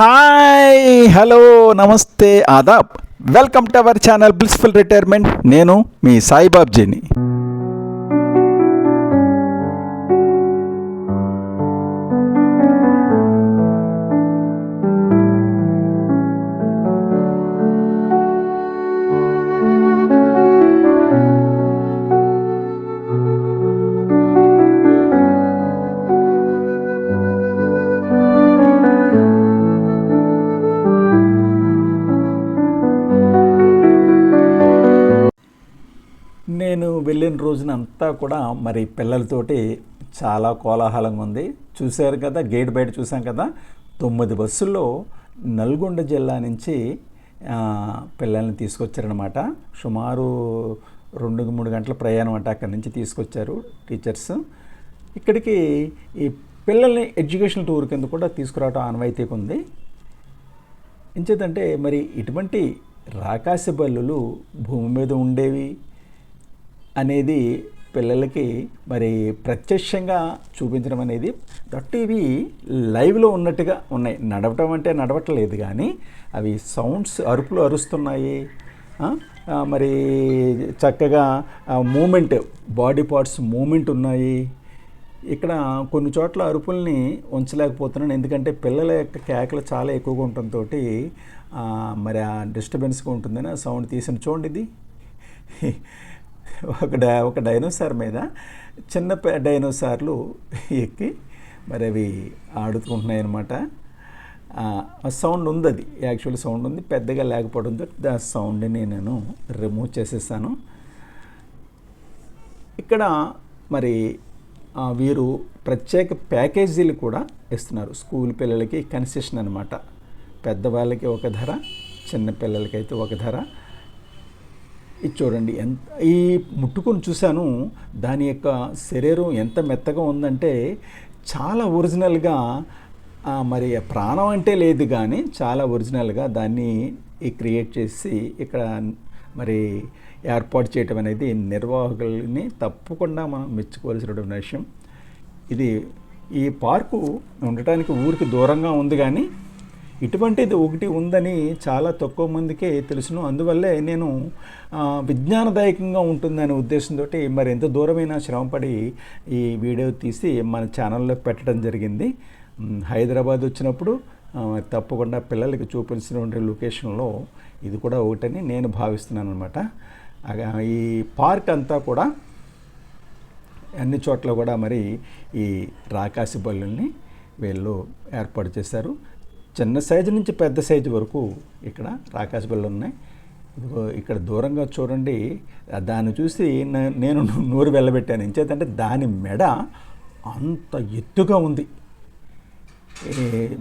Hi hello నమస్తే Aadab. Welcome to our channel blissful retirement నేను మీ సాయిబాబ్జీని వెళ్ళిన రోజున అంతా కూడా మరి పిల్లలతోటి చాలా కోలాహలంగా ఉంది. చూశారు కదా గేట్ బయట చూసాం కదా తొమ్మిది బస్సుల్లో నల్గొండ జిల్లా నుంచి పిల్లల్ని తీసుకొచ్చారనమాట సుమారు రెండు మూడు గంటల ప్రయాణం అంటే అక్కడి నుంచి తీసుకొచ్చారు టీచర్స్. ఇక్కడికి ఈ పిల్లల్ని ఎడ్యుకేషన్ టూర్ కింద కూడా తీసుకురావడం ఆనవాయితీగా ఉంది. ఎంచేతంటే మరి ఇటువంటి రాకాశ బల్లులు భూమి మీద ఉండేవి అనేది పిల్లలకి మరి ప్రత్యక్షంగా చూపించడం అనేది దట్ ఇవి లైవ్లో ఉన్నట్టుగా ఉన్నాయి. నడవటం అంటే నడవట్లేదు కానీ అవి సౌండ్స్ అరుపులు అరుస్తున్నాయి. మరి చక్కగా మూమెంట్ బాడీ పార్ట్స్ మూమెంట్ ఉన్నాయి. ఇక్కడ కొన్ని చోట్ల అరుపుల్ని ఉంచలేకపోతున్నాను. ఎందుకంటే పిల్లల యొక్క కేకలు చాలా ఎక్కువగా ఉండటంతో మరి ఆ డిస్టర్బెన్స్గా ఉంటుందని ఆ సౌండ్ తీసిన చూడండి ఇది. ఒక డై ఒక డైనోసార్ మీద చిన్న డైనోసార్లు ఎక్కి మరి అవి ఆడుకుంటున్నాయి అనమాట ఆ సౌండ్ ఉంది అది యాక్చువల్ సౌండ్ ఉంది పెద్దగా లేకపోవడంతో ఆ సౌండ్ని నేను రిమూవ్ చేసేసాను. ఇక్కడ మరి వీరు ప్రత్యేక ప్యాకేజీలు కూడా ఇస్తున్నారు స్కూల్ పిల్లలకి కన్సెషన్ అనమాట పెద్దవాళ్ళకి ఒక ధర చిన్న పిల్లలకి అయితే ఒక ధర. ఇది చూడండి ఎంత ఈ ముట్టుకొని చూశాను దాని యొక్క శరీరం ఎంత మెత్తగా ఉందంటే చాలా ఒరిజినల్గా మరి ప్రాణం అంటే లేదు కానీ చాలా ఒరిజినల్గా దాన్ని ఈ క్రియేట్ చేసి ఇక్కడ మరి ఏర్పాటు చేయటం అనేది నిర్వాహకుల్ని తప్పకుండా మనం మెచ్చుకోవాల్సినటువంటి విషయం. ఇది ఈ పార్కు ఉండటానికి ఊరికి దూరంగా ఉంది కానీ ఇటువంటిది ఒకటి ఉందని చాలా తక్కువ మందికే తెలుసును. అందువల్లే నేను విజ్ఞానదాయకంగా ఉంటుందనే ఉద్దేశంతో మరి ఎంత దూరమైన శ్రమపడి ఈ వీడియో తీసి మన ఛానల్లో పెట్టడం జరిగింది. హైదరాబాద్ వచ్చినప్పుడు తప్పకుండా పిల్లలకి చూపించినటువంటి లొకేషన్లో ఇది కూడా ఒకటని నేను భావిస్తున్నాను అనమాట ఈ పార్క్ అంతా కూడా అన్ని చోట్ల కూడా మరి ఈ రాకాసి బల్లుల్ని వీళ్ళు ఏర్పాటు చేశారు. చిన్న సైజు నుంచి పెద్ద సైజు వరకు ఇక్కడ రాకాశ బిళ్ళలు ఉన్నాయి. ఇదిగో ఇక్కడ దూరంగా చూడండి. దాన్ని చూసి నేను నోరు వెళ్ళబెట్టాను. ఎంచేతంటే దాని మెడ అంత ఎత్తుగా ఉంది.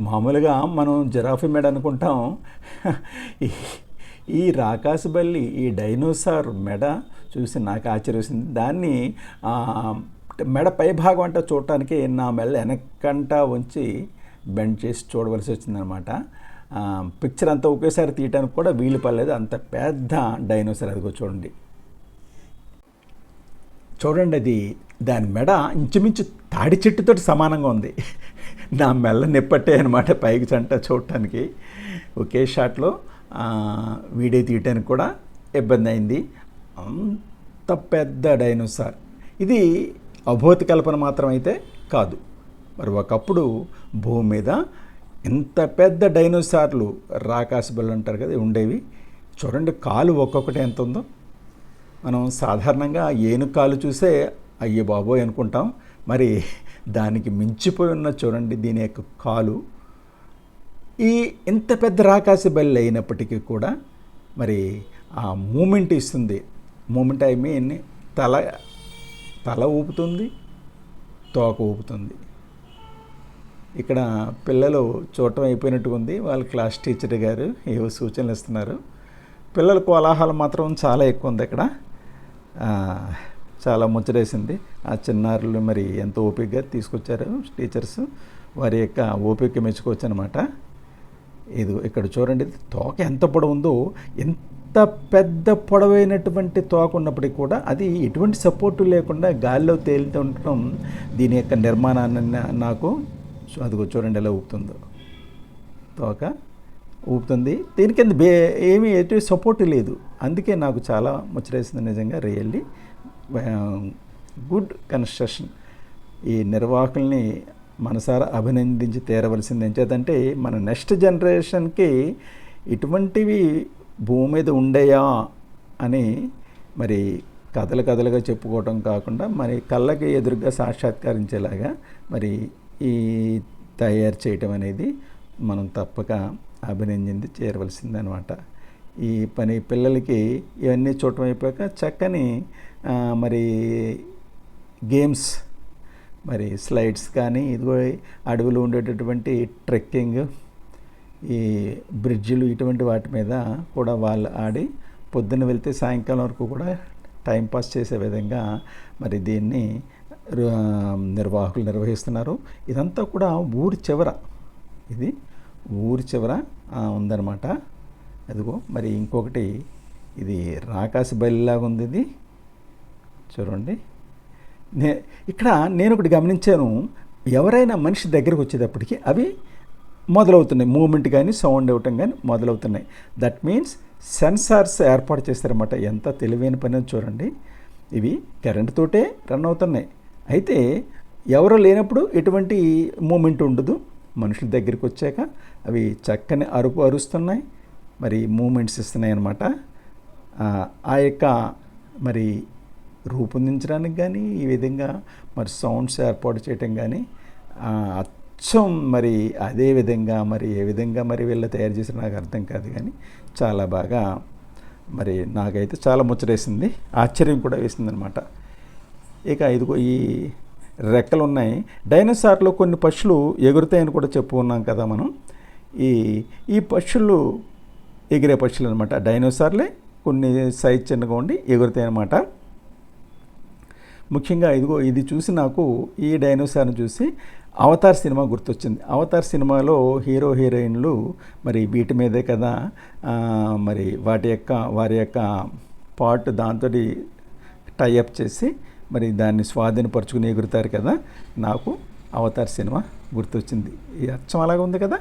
మామూలుగా మనం జిరాఫీ మెడ అనుకుంటాం. ఈ- రాకాశబల్లి రాకాసుబల్లి ఈ డైనోసార్ మెడ చూసి నాకు ఆశ్చర్యసింది దాన్ని మెడ పై భాగం చూడటానికి నా మెల్ల వెనకంట ఉంచి బెండ్ చేసి చూడవలసి వచ్చిందనమాట. పిక్చర్ అంతా ఒకేసారి తీయటానికి కూడా వీలు పడలేదు. అంత పెద్ద డైనోసార్ అదిగో చూడండి. చూడండి అది. దాని మెడ ఇంచుమించు తాడి చెట్టుతో సమానంగా ఉంది. నా మెల్ల నిప్పట్టే అనమాట పైకి చంట చూడటానికి. ఒకే షాట్లో వీడియో తీయటానికి కూడా ఇబ్బంది అయింది. అంత పెద్ద డైనోసార్ ఇది అభూత కల్పన మాత్రం అయితే కాదు. మరి ఒకప్పుడు భూమి మీద ఇంత పెద్ద డైనోసార్లు రాకాశబుల్ అంటారు కదా ఉండేవి. చూడండి కాలు ఒక్కొక్కటి ఎంత ఉందో. మనం సాధారణంగా ఏను కాలు చూసే అయ్యే బాబోయ్ అనుకుంటాం. మరి దానికి మించిపోయి ఉన్న చూడండి దీని యొక్క కాలు. ఈ ఇంత పెద్ద రాకాశ బల్లి అయినప్పటికీ కూడా మరి ఆ మూమెంట్ ఇస్తుంది. మూమెంట్ ఐ మీన్ తల తల ఊపుతుంది తోక ఊపుతుంది. ఇక్కడ పిల్లలు చూడటం అయిపోయినట్టుగా ఉంది వాళ్ళ క్లాస్ టీచర్ గారు ఏవో సూచనలు ఇస్తున్నారు. పిల్లల కోలాహలం మాత్రం చాలా ఎక్కువ ఉంది ఇక్కడ చాలా ముచ్చటేసింది. ఆ చిన్నారులు మరి ఎంత ఓపికగా తీసుకొచ్చారు టీచర్స్. వారి యొక్క ఓపిక మెచ్చుకోవచ్చు అనమాట ఇది ఇక్కడ చూడండి తోక ఎంత పొడవు ఉందో ఎంత పెద్ద పొడవైనటువంటి తోక ఉన్నప్పటికీ కూడా అది ఎటువంటి సపోర్టు లేకుండా గాలిలో తేలుతుండటం దీని యొక్క నిర్మాణాన్ని నాకు అదిగో చూడండి ఎలా ఊపుతుందో. తోక ఊపుతుంది. దీని కింద బే ఏమీ ఎటు సపోర్ట్ లేదు. అందుకే నాకు చాలా ముచ్చటేసింది నిజంగా రియల్లీ. Good construction. ఈ నిర్వాహకుల్ని మనసారా అభినందించి తీరవలసింది ఎంచేతంటే మన నెక్స్ట్ జనరేషన్కి ఇటువంటివి భూమి మీద ఉండేయా అని మరి కథలు కథలుగా చెప్పుకోవటం కాకుండా మరి కళ్ళకి ఎదురుగా సాక్షాత్కరించేలాగా మరి ఈ తయారు చేయటం అనేది మనం తప్పక అభినందించి చేరవలసిందనమాట. ఈ పని పిల్లలకి ఇవన్నీ చూడటం అయిపోయాక చక్కని మరి గేమ్స్ మరి స్లైడ్స్ కానీ ఇదిగో అడవిలో ఉండేటటువంటి ట్రెక్కింగ్ ఈ బ్రిడ్జిలు ఇటువంటి వాటి మీద కూడా వాళ్ళు ఆడి పొద్దున్న వెళ్తే సాయంకాలం వరకు కూడా టైం పాస్ చేసే విధంగా మరి దీన్ని నిర్వాహకులు నిర్వహిస్తున్నారు. ఇదంతా కూడా ఊరి చివర. ఇది ఊరి చివర ఉందన్నమాట. అదిగో మరి ఇంకొకటి. ఇది రాకాసి బయలులాగా ఉంది ఇది. చూడండి. నే ఇక్కడ నేను ఒకటి గమనించాను. ఎవరైనా మనిషి దగ్గరకు వచ్చేటప్పటికి అవి మొదలవుతున్నాయి. మూమెంట్ కానీ సౌండ్ ఇవ్వటం కానీ మొదలవుతున్నాయి. దట్ మీన్స్ సెన్సార్స్ ఏర్పాటు చేస్తారన్నమాట ఎంత తెలివైన పని చూడండి. ఇవి కరెంటుతోటే రన్ అవుతున్నాయి. అయితే ఎవరు లేనప్పుడు ఎటువంటి మూమెంట్ ఉండదు. మనుషుల దగ్గరికి వచ్చాక అవి చక్కని అరుపు అరుస్తున్నాయి. మరి మూమెంట్స్ ఇస్తున్నాయి అన్నమాట ఆ, యొక్క మరి రూపొందించడానికి కానీ ఈ విధంగా మరి సౌండ్స్ ఏర్పాటు చేయటం కానీ ఆ, అచ్చం మరి అదే విధంగా మరి ఏ విధంగా మరి వీళ్ళు తయారు చేసిన నాకు అర్థం కాదు కానీ చాలా బాగా మరి నాకైతే చాలా ముచ్చరేసింది ఆశ్చర్యం కూడా వేసిందనమాట ఇక ఇదిగో ఈ రెక్కలు ఉన్నాయి డైనోసార్లో కొన్ని పక్షులు ఎగురుతాయని కూడా చెప్పుకున్నాం కదా మనం. ఈ ఈ పక్షులు ఎగిరే పక్షులు అనమాట డైనోసార్లే కొన్ని సైజ్ చిన్నగా ఉండి ఎగురుతాయి అనమాట ముఖ్యంగా ఇదిగో ఇది చూసి నాకు ఈ డైనోసార్ని చూసి అవతార్ సినిమా గుర్తొచ్చింది. అవతార్ సినిమాలో హీరో హీరోయిన్లు మరి వీటి మీదే కదా మరి వాటి యొక్క వారి యొక్క పార్ట్ దాంతో టైఅప్ చేసి మరి దాన్ని స్వాధీనపరుచుకుని ఎగురుతారు కదా నాకు అవతార్ సినిమా గుర్తొచ్చింది. ఈ అచ్చం అలాగే ఉంది కదా?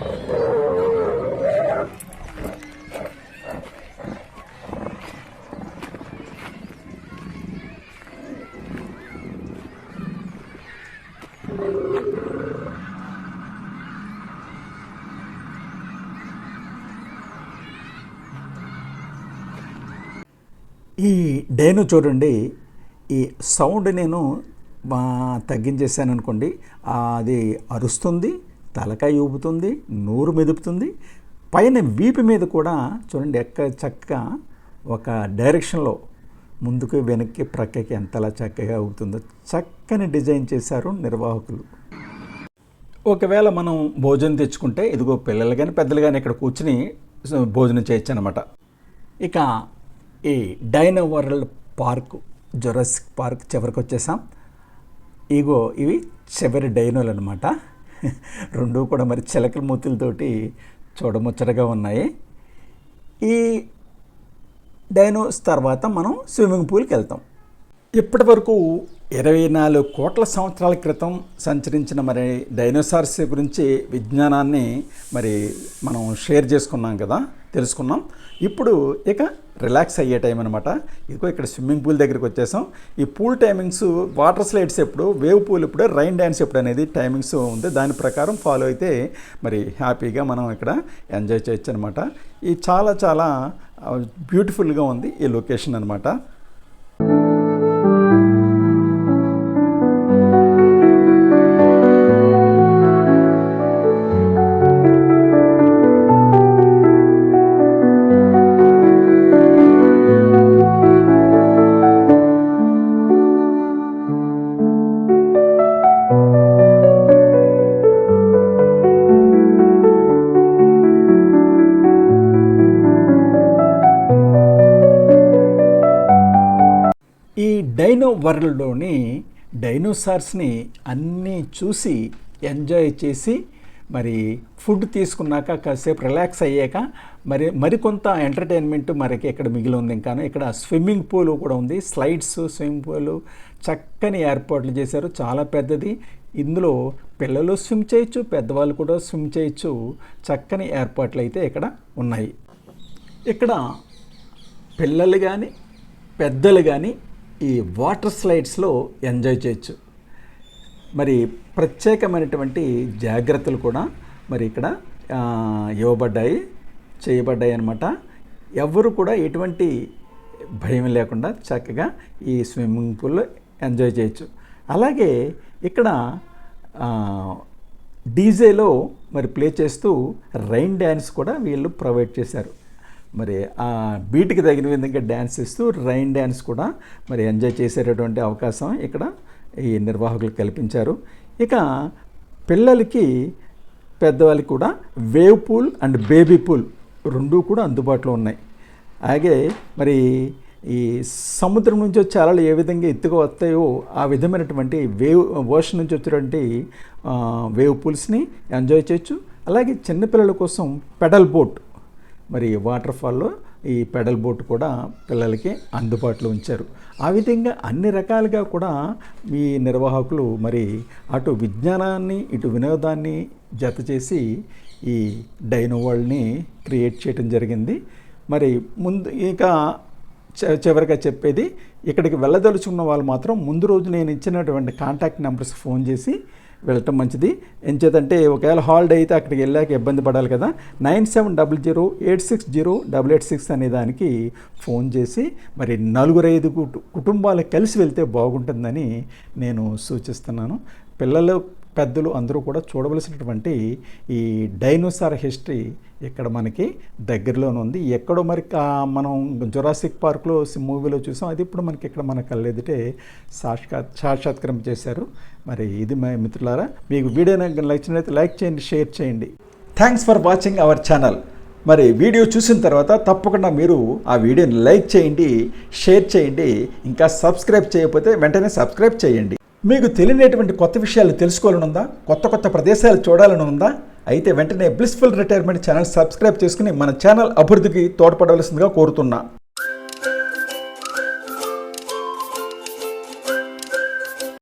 ఈ డేను చూడండి. ఈ సౌండ్ నేను తగ్గించేసాను అనుకోండి అది అరుస్తుంది. తలకాయ ఊపుతుంది నోరు మెదుపుతుంది. పైన వీపు మీద కూడా చూడండి ఎక్క చక్కగా ఒక డైరెక్షన్లో ముందుకు వెనక్కి ప్రక్కకి ఎంతలా చక్కగా ఊపుతుందో చక్కని డిజైన్ చేశారు నిర్వాహకులు. ఒకవేళ మనం భోజనం తెచ్చుకుంటే ఇదిగో పిల్లలు కానీ పెద్దలు కానీ ఇక్కడ కూర్చుని భోజనం చేయొచ్చు అనమాట ఇక ఈ dino world park Jurassic park చివరికి వచ్చేసాం. ఇగో ఇవి చివరి డైనోలు అనమాట రెండు కూడా మరి చిలకల మూతులతోటి చూడముచ్చటగా ఉన్నాయి. ఈ డైనోస్ తర్వాత మనం స్విమ్మింగ్ పూల్కి వెళ్తాం. ఇప్పటి వరకు ఇరవై నాలుగు కోట్ల సంవత్సరాల క్రితం సంచరించిన మరి డైనోసార్స్ గురించి విజ్ఞానాన్ని మరి మనం షేర్ చేసుకున్నాం కదా తెలుసుకున్నాం. ఇప్పుడు ఇక రిలాక్స్ అయ్యే టైం అనమాట ఇదిగో ఇక్కడ స్విమ్మింగ్ పూల్ దగ్గరికి వచ్చేసాం. ఈ పూల్ టైమింగ్స్ వాటర్ స్లైడ్స్ ఎప్పుడు వేవ్ పూల్ ఇప్పుడు రైన్ డ్యాన్స్ ఎప్పుడు అనేది టైమింగ్స్ ఉంది. దాని ప్రకారం ఫాలో అయితే మరి హ్యాపీగా మనం ఇక్కడ ఎంజాయ్ చేయొచ్చు అనమాట ఇది చాలా చాలా బ్యూటిఫుల్గా ఉంది ఈ లొకేషన్ అనమాట వరల్డ్లోని డైనోసార్స్ని అన్నీ చూసి ఎంజాయ్ చేసి మరి ఫుడ్ తీసుకున్నాక కాసేపు రిలాక్స్ అయ్యాక మరి మరికొంత ఎంటర్టైన్మెంట్ మనకి ఇక్కడ మిగిలి ఉంది. ఇంకాను ఇక్కడ స్విమ్మింగ్ పూల్ కూడా ఉంది. స్లైడ్స్ స్విమ్మింగ్ పూల్ చక్కని ఏర్పాట్లు చేశారు. చాలా పెద్దది. ఇందులో పిల్లలు స్విమ్ చేయొచ్చు పెద్దవాళ్ళు కూడా స్విమ్ చేయొచ్చు. చక్కని ఏర్పాట్లు అయితే ఇక్కడ ఉన్నాయి. ఇక్కడ పిల్లలు కానీ పెద్దలు కానీ ఈ వాటర్ స్లైడ్స్లో ఎంజాయ్ చేయొచ్చు. మరి ప్రత్యేకమైనటువంటి జాగ్రత్తలు కూడా మరి ఇక్కడ ఇవ్వబడ్డాయి చేయబడ్డాయి అనమాట ఎవరు కూడా ఎటువంటి భయం లేకుండా చక్కగా ఈ స్విమ్మింగ్ పూల్లో ఎంజాయ్ చేయొచ్చు. అలాగే ఇక్కడ డీజేలో మరి ప్లే చేస్తూ రైన్ డ్యాన్స్ కూడా వీళ్ళు ప్రొవైడ్ చేశారు. మరి ఆ బీట్కి తగిన విధంగా డ్యాన్స్ ఇస్తూ రైన్ డ్యాన్స్ కూడా మరి ఎంజాయ్ చేసేటటువంటి అవకాశం ఇక్కడ ఈ నిర్వాహకులు కల్పించారు. ఇక పిల్లలకి పెద్దవాళ్ళకి కూడా wave pool and baby pool రెండూ కూడా అందుబాటులో ఉన్నాయి. అలాగే మరి ఈ సముద్రం నుంచి వచ్చే అలలు ఏ విధంగా ఎత్తుగా వస్తాయో ఆ విధమైనటువంటి వేవ్ ఓషన్ నుంచి వచ్చేటువంటి వేవ్ పూల్స్ని ఎంజాయ్ చేయొచ్చు. అలాగే చిన్నపిల్లల కోసం పెడల్ బోట్ మరి వాటర్ ఫాల్లో ఈ పెడల్ బోట్ కూడా పిల్లలకి అందుబాటులో ఉంచారు. ఆ విధంగా అన్ని రకాలుగా కూడా ఈ నిర్వాహకులు మరి అటు విజ్ఞానాన్ని ఇటు వినోదాన్ని జత చేసి ఈ డైనో వరల్డ్ని క్రియేట్ చేయడం జరిగింది. మరి ముందు ఇంకా చివరిగా చెప్పేది ఇక్కడికి వెళ్ళదలుచుకున్న వాళ్ళు మాత్రం ముందు రోజు నేను ఇచ్చినటువంటి కాంటాక్ట్ నెంబర్స్ ఫోన్ చేసి వెళ్ళటం మంచిది. ఎంచేతంటే ఒకవేళ హాలిడే అయితే అక్కడికి వెళ్ళాక ఇబ్బంది పడాలి కదా. Nine seven double zero eight six zero double eight six అనే దానికి ఫోన్ చేసి మరి నలుగురు ఐదు కుటుంబాలు కలిసి వెళ్తే బాగుంటుందని నేను సూచిస్తున్నాను. పిల్లలు పెద్దలు అందరూ కూడా చూడవలసినటువంటి ఈ డైనోసార్ హిస్టరీ ఇక్కడ మనకి దగ్గరలోనే ఉంది. ఎక్కడో మరి మనం జొరాసిక్ పార్క్లో మూవీలో చూసాం. అది ఇప్పుడు మనకి ఇక్కడ మన కళ్ళెదిటే సాక్షాత్ సాక్షాత్కారం చేశారు. మరి ఇది మా మిత్రులారా మీకు వీడియో నాకు నచ్చినట్లయితే లైక్ చేయండి షేర్ చేయండి. Thanks for watching our channel మరి వీడియో చూసిన తర్వాత తప్పకుండా మీరు ఆ వీడియోని లైక్ చేయండి షేర్ చేయండి ఇంకా సబ్స్క్రైబ్ చేయకపోతే వెంటనే సబ్స్క్రైబ్ చేయండి. మీకు తెలియనటువంటి కొత్త విషయాలు తెలుసుకోవాలని ఉందా కొత్త కొత్త ప్రదేశాలు చూడాలని ఉందా అయితే వెంటనే బ్లిస్ఫుల్ రిటైర్మెంట్ ఛానల్ సబ్స్క్రైబ్ చేసుకుని మన ఛానల్ అభివృద్ధికి తోడ్పడవలసిందిగా కోరుతున్నా.